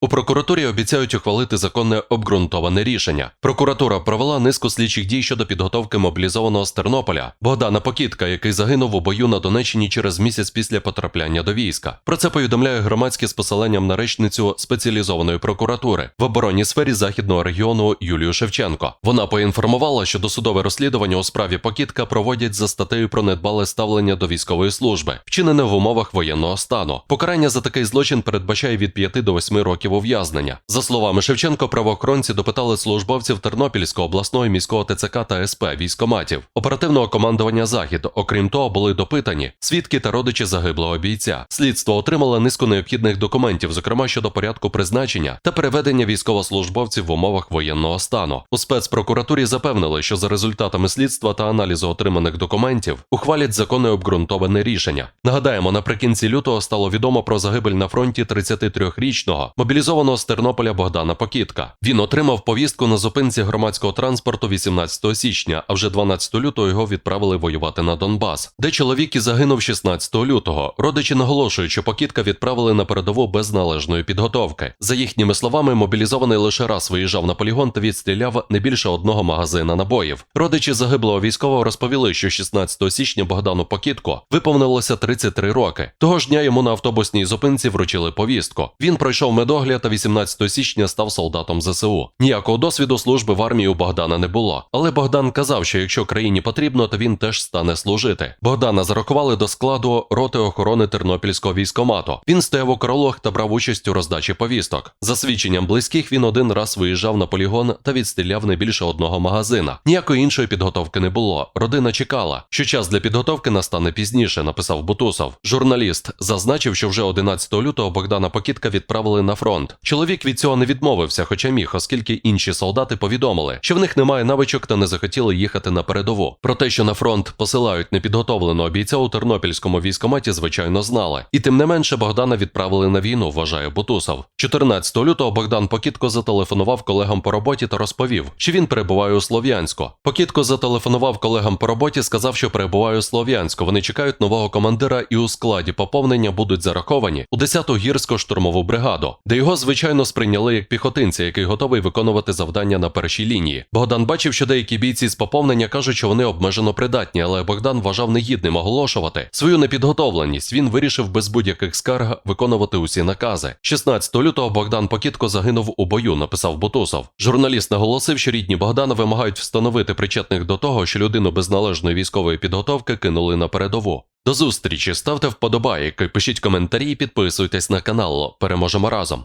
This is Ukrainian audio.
У прокуратурі обіцяють ухвалити законне обґрунтоване рішення. Прокуратура провела низку слідчих дій щодо підготовки мобілізованого з Тернополя Богдана Покітка, який загинув у бою на Донеччині через місяць після потрапляння до війська. Про це повідомляє громадське з посиланням на речницю спеціалізованої прокуратури в оборонній сфері західного регіону Юлію Шевченко. Вона поінформувала, що досудове розслідування у справі Покітка проводять за статтею про недбале ставлення до військової служби, вчинене в умовах воєнного стану. Покарання за такий злочин передбачає від 5 до 8 років ув'язнення. За словами Шевченко, правоохоронці допитали службовців Тернопільського обласного міського ТЦК та СП військоматів, оперативного командування Захід. Окрім того, були допитані свідки та родичі загиблого бійця. Слідство отримало низку необхідних документів, зокрема щодо порядку призначення та переведення військовослужбовців в умовах воєнного стану. У спецпрокуратурі запевнили, що за результатами слідства та аналізу отриманих документів ухвалять законне обґрунтоване рішення. Нагадаємо, наприкінці лютого стало відомо про загибель на фронті 33-річного мобілізованого з Тернополя Богдана Покітка. Він отримав повістку на зупинці громадського транспорту 18 січня, а вже 12 лютого його відправили воювати на Донбас, де чоловік і загинув 16 лютого. Родичі наголошують, що Покітка відправили на передову без належної підготовки. За їхніми словами, мобілізований лише раз виїжджав на полігон та відстріляв не більше одного магазина набоїв. Родичі загиблого військового розповіли, що 16 січня Богдану Покітко виповнилося 33 роки. Того ж дня йому на автобусній зупинці вручили повістку. Він пройшов медогляд та 18 січня став солдатом ЗСУ. Ніякого досвіду служби в армії у Богдана не було. Але Богдан казав, що якщо країні потрібно, то він теж стане служити. Богдана зарахували до складу роти охорони Тернопільського військомату. Він стояв у королах та брав участь у роздачі повісток. За свідченням близьких він один раз виїжджав на полігон та відстріляв не більше одного магазина. Ніякої іншої підготовки не було. Родина чекала, що час для підготовки настане пізніше, написав Бутусов. Журналіст зазначив, що вже 11 лютого Богдана Покітка відправили на фронт. Чоловік від цього не відмовився, хоча міг, оскільки інші солдати повідомили, що в них немає навичок та не захотіли їхати на передову. Про те, що на фронт посилають непідготовленого бійця у тернопільському військоматі, звичайно, знали. І тим не менше Богдана відправили на війну, вважає Бутусов. 14 лютого Богдан Покітко зателефонував колегам по роботі та розповів, що він перебуває у Слов'янську. Покітко зателефонував колегам по роботі, сказав, що перебуває у Слов'янську. Вони чекають нового командира і у складі поповнення будуть зараховані у 10-ту гірсько штурмову бригаду, де його звичайно сприйняли як піхотинця, який готовий виконувати завдання на першій лінії. Богдан бачив, що деякі бійці з поповнення кажуть, що вони обмежено придатні, але Богдан вважав негідним оголошувати свою непідготовленість. Він вирішив без будь-яких скарг виконувати усі накази. 16 лютого Богдан Покітко загинув у бою, написав Бутусов. Журналіст наголосив, що рідні Богдана вимагають встановити причетних до того, що людину без належної військової підготовки кинули на передову. До зустрічі, ставте вподобайки, пишіть коментарі підписуйтесь на канал. Переможемо разом.